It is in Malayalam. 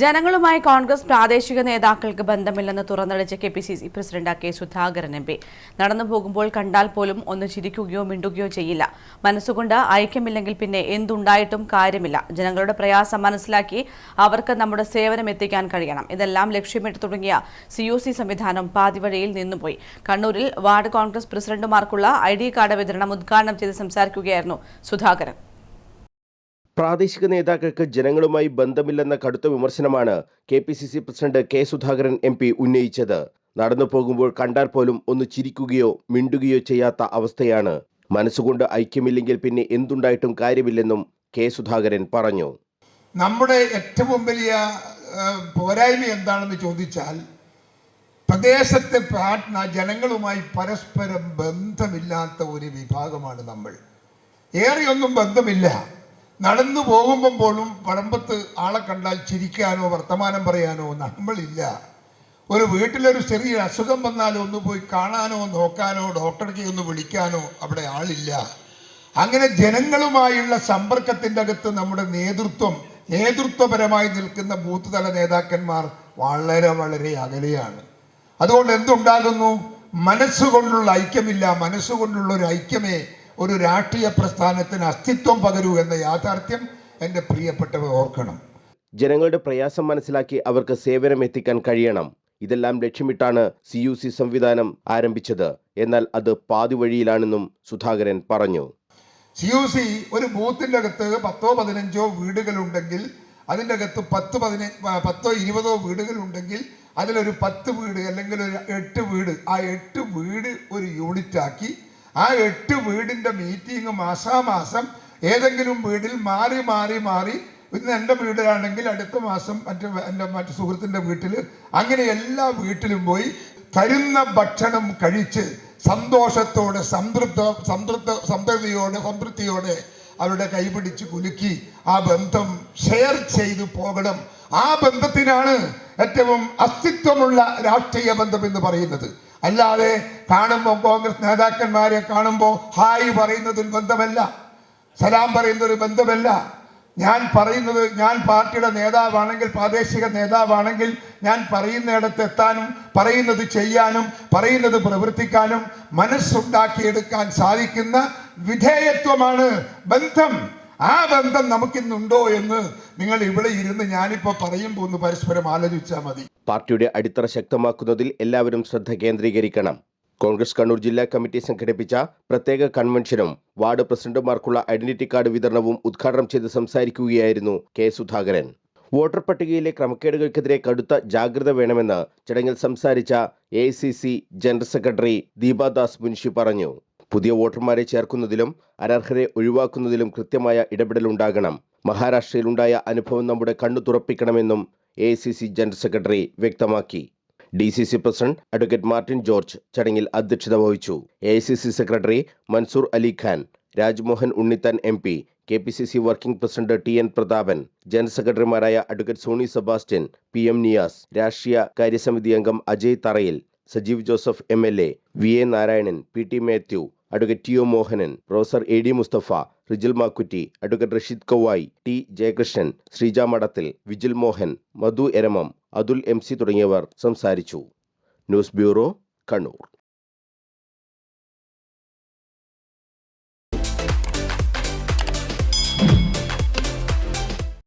ജനങ്ങളുമായി കോൺഗ്രസ് പ്രാദേശിക നേതാക്കൾക്ക് ബന്ധമില്ലെന്ന് തുറന്നടിച്ച K P C C president K Sudhakaran M P. നടന്നു പോകുമ്പോൾ കണ്ടാൽ പോലും ഒന്ന് ചിരിക്കുകയോ മിണ്ടുകയോ ചെയ്യില്ല. മനസ്സുകൊണ്ട് ഐക്യമില്ലെങ്കിൽ പിന്നെ എന്തുണ്ടായിട്ടും കാര്യമില്ല. ജനങ്ങളുടെ പ്രയാസം മനസ്സിലാക്കി അവർക്ക് നമ്മുടെ സേവനം എത്തിക്കാൻ കഴിയണം. ഇതെല്ലാം ലക്ഷ്യമിട്ട് തുടങ്ങിയ സി യു സി സംവിധാനം പാതിവഴിയിൽ നിന്നുപോയി. കണ്ണൂരിൽ വാർഡ് കോൺഗ്രസ് പ്രസിഡന്റുമാർക്കുള്ള ഐ ഡി കാർഡ് വിതരണം ഉദ്ഘാടനം ചെയ്ത് സംസാരിക്കുകയായിരുന്നു സുധാകരൻ. പ്രാദേശിക നേതാക്കൾക്ക് ജനങ്ങളുമായി ബന്ധമില്ലെന്ന കടുത്ത വിമർശനമാണ് K P C C president K Sudhakaran M P ഉന്നയിച്ചത്. നടന്നു പോകുമ്പോൾ കണ്ടാൽ പോലും ഒന്ന് ചിരിക്കുകയോ മിണ്ടുകയോ ചെയ്യാത്ത അവസ്ഥയാണ്. മനസ്സുകൊണ്ട് ഐക്യമില്ലെങ്കിൽ പിന്നെ എന്തുണ്ടായിട്ടും കാര്യമില്ലെന്നും കെ സുധാകരൻ പറഞ്ഞു. നമ്മുടെ ഏറ്റവും വലിയ പോരായ്മ എന്താണെന്ന് ചോദിച്ചാൽ പ്രദേശത്തെ ജനങ്ങളുമായി പരസ്പരം ബന്ധമില്ലാത്ത ഒരു വിഭാഗമാണ് നമ്മൾ. ഏറെയൊന്നും ബന്ധമില്ല. നടന്നു പോകുമ്പം പോലും പറമ്പത്ത് ആളെ കണ്ടാൽ ചിരിക്കാനോ വർത്തമാനം പറയാനോ നമ്മളില്ല. ഒരു വീട്ടിലൊരു ചെറിയ അസുഖം വന്നാലോ ഒന്ന് പോയി കാണാനോ നോക്കാനോ ഡോക്ടർക്ക് ഒന്ന് വിളിക്കാനോ അവിടെ ആളില്ല. അങ്ങനെ ജനങ്ങളുമായുള്ള സമ്പർക്കത്തിന്റെ അകത്ത് നമ്മുടെ നേതൃത്വം നേതൃത്വപരമായി നിൽക്കുന്ന ബൂത്ത് തല നേതാക്കന്മാർ വളരെ വളരെ അകലെയാണ്. അതുകൊണ്ട് എന്തുണ്ടാകുന്നു? മനസ്സുകൊണ്ടുള്ള ഐക്യമില്ല. മനസ്സുകൊണ്ടുള്ള ഒരു ഐക്യമേ ഒരു രാഷ്ട്രീയ പ്രസ്ഥാനത്തിന് അസ്തിത്വം പകരൂ എന്ന യാഥാർത്ഥ്യം എന്റെ പ്രിയപ്പെട്ടവർ ഓർക്കണം. ജനങ്ങളുടെ പ്രയാസം മനസ്സിലാക്കി അവർക്ക് സേവനം എത്തിക്കാൻ കഴിയണം. ഇതെല്ലാം ലക്ഷ്യമിട്ടാണ് സി യു സി സംവിധാനം ആരംഭിച്ചത്. എന്നാൽ അത് പാതിവഴിയിലാണെന്നും സുധാകരൻ പറഞ്ഞു. സി യു സി ഒരു ബൂത്തിന്റെ അകത്ത് പത്തോ പതിനഞ്ചോ വീടുകളുണ്ടെങ്കിൽ അതിന്റെ അകത്ത് പത്ത് പതിനഞ്ച് പത്തോ ഇരുപതോ വീടുകളുണ്ടെങ്കിൽ അതിലൊരു പത്ത് വീട് അല്ലെങ്കിൽ ഒരു എട്ട് വീട് ആ എട്ട് വീട് ഒരു യൂണിറ്റ് ആക്കി ആ എട്ട് വീടിന്റെ മീറ്റിംഗ് മാസാമാസം ഏതെങ്കിലും വീടിൽ മാറി മാറി മാറി ഇന്ന് എന്റെ വീടിലാണെങ്കിൽ അടുത്ത മാസം മറ്റു എന്റെ മറ്റു സുഹൃത്തിന്റെ വീട്ടിൽ അങ്ങനെ എല്ലാ വീട്ടിലും പോയി തരുന്ന ഭക്ഷണം കഴിച്ച് സന്തോഷത്തോടെ സംതൃപ്ത സംതൃപ്ത സംതൃപ്തിയോടെ സംതൃപ്തിയോടെ അവരുടെ കൈപിടിച്ച് കുലുക്കി ആ ബന്ധം ഷെയർ ചെയ്തു പോകണം. ആ ബന്ധത്തിനാണ് ഏറ്റവും അസ്തിത്വമുള്ള രാഷ്ട്രീയ ബന്ധം എന്ന് പറയുന്നത്. അല്ലാതെ കാണുമ്പോൾ കോൺഗ്രസ് നേതാക്കന്മാരെ കാണുമ്പോൾ ഹായ് പറയുന്നതിൽ ബന്ധമല്ല. സലാം പറയുന്നൊരു ബന്ധമല്ല. ഞാൻ പറയുന്നത് ഞാൻ പാർട്ടിയുടെ നേതാവാണെങ്കിൽ പ്രാദേശിക നേതാവാണെങ്കിൽ ഞാൻ പറയുന്നിടത്ത് എത്താനും പറയുന്നത് ചെയ്യാനും പറയുന്നത് പ്രവർത്തിക്കാനും മനസ്സുണ്ടാക്കിയെടുക്കാൻ സാധിക്കുന്ന വിധേയത്വമാണ് ബന്ധം. ആ ബന്ധം നമുക്കിന്നുണ്ടോ എന്ന് നിങ്ങൾ ഇവിടെ ഇരുന്ന് ഞാനിപ്പോൾ പറയും പോന്ന് പരസ്പരം ആലോചിച്ചാൽ മതി. പാർട്ടിയുടെ അടിത്തറ ശക്തമാക്കുന്നതിൽ എല്ലാവരും ശ്രദ്ധ കേന്ദ്രീകരിക്കണം. കോൺഗ്രസ് കണ്ണൂർ ജില്ലാ കമ്മിറ്റി സംഘടിപ്പിച്ച പ്രത്യേക കൺവെൻഷനും വാർഡ് പ്രസിഡന്റുമാർക്കുള്ള ഐഡന്റിറ്റി കാർഡ് വിതരണവും ഉദ്ഘാടനം ചെയ്ത് സംസാരിക്കുകയായിരുന്നു കെ സുധാകരൻ. വോട്ടർ പട്ടികയിലെ ക്രമക്കേടുകൾക്കെതിരെ കടുത്ത ജാഗ്രത വേണമെന്ന് ചടങ്ങിൽ സംസാരിച്ച A general secretary Deepa Das Munshi പറഞ്ഞു. പുതിയ വോട്ടർമാരെ ചേർക്കുന്നതിലും അനർഹരെ ഒഴിവാക്കുന്നതിലും കൃത്യമായ ഇടപെടലുണ്ടാകണം മഹാരാഷ്ട്രയിലുണ്ടായ അനുഭവം നമ്മുടെ കണ്ണു തുറപ്പിക്കണമെന്നും എ ജനറൽ സെക്രട്ടറി വ്യക്തമാക്കി. D C C president advocate Martin George ചടങ്ങിൽ അധ്യക്ഷത വഹിച്ചു. A secretary Mansoor Ali Khan Rajmohan Unnithan M P K P C C working president T N Prathapan general സെക്രട്ടറിമാരായ advocate Sony Sebastian P M Niyas രാഷ്ട്രീയ കാര്യസമിതി അംഗം Ajay Thariyil Sajeev Joseph M L A V A Narayanan P T Mathew advocate T O Mohanan professor A D Mustafa Rijil Makkutty advocate Rasheed Kavayi T Jayakrishnan Sreeja Madathil Vijil Mohan Madhu Eramam Athul M C തുടങ്ങിയവർ സംസാരിച്ചു. News bureau Kannur.